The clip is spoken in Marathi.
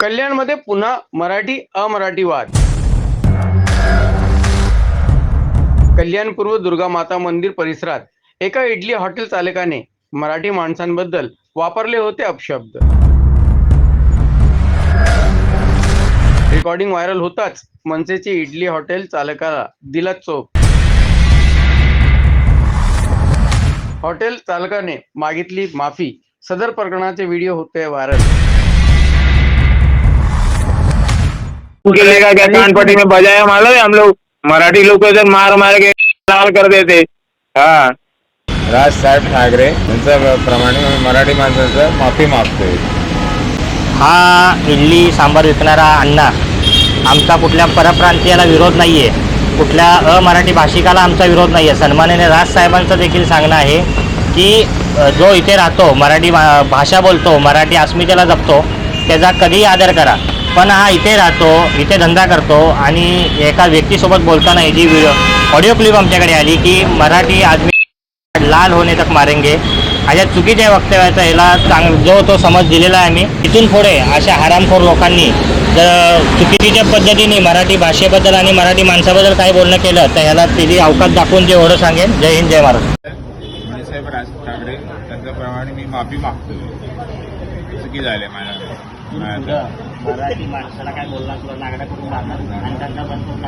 कल्याणमध्ये पुन्हा मराठी अमराठी वाद कल्याण पूर्व दुर्गा माता मंदिर परिसरात एका इडली हॉटेल चालकाने मराठी माणसांबद्दल वापरले होते अपशब्द. रेकॉर्डिंग व्हायरल होताच मनसेचे इडली हॉटेल चालकाला दिला चोप. हॉटेल चालकाने मागितली माफी. सदर प्रकरणाचे व्हिडिओ होते व्हायरल के लेगा क्या? कान पट्टी में बजाया मालूम है हम लोग मराठी लोग को मार मार के लाल कर देते हाँ. राजसाहेब ठाकरे यांच्या प्रमाणे मराठी माणसाचं माफी मागतोय. हा इडली सांबार विकणारा अण्णा आमचा कुठल्या परप्रांतीयाला विरोध नाही आहे कुठल्या अमराठी भाषिकाला आमचा विरोध नाही आहे सन्माननीय राजसाहेबांचं देखील सांगणं आहे की जो इथे राहतो मराठी भाषा बोलतो मराठी अस्मितेला जपतो त्याचा कधीही आदर करा. पण हा इथे राहतो इथे धंदा करतो आणि एका व्यक्तीसोबत बोलताना जी व्हिडिओ ऑडिओ क्लिप आमच्याकडे आली की मराठी आदमी लाल होणे तक मारेंगे. अशा चुकीच्या वक्तव्याचा याला चांग जो तो समज दिलेला आहे मी इथून पुढे अशा हरामखोर लोकांनी जर चुकीच्या पद्धतीने मराठी भाषेबद्दल आणि मराठी माणसाबद्दल काही बोलणं केलं तर ह्याला त्याची अवकाश दाखवून जे एवढं सांगेन. जय हिंद जय महाराष्ट्र. म्हणजे राज ठाकरे त्यांच्याप्रमाणे मी माफी मागतो चुकी झाले माझ्या मराठी माणसाला काय बोलणार तुला नागडा करून आणि त्यांना बंद करून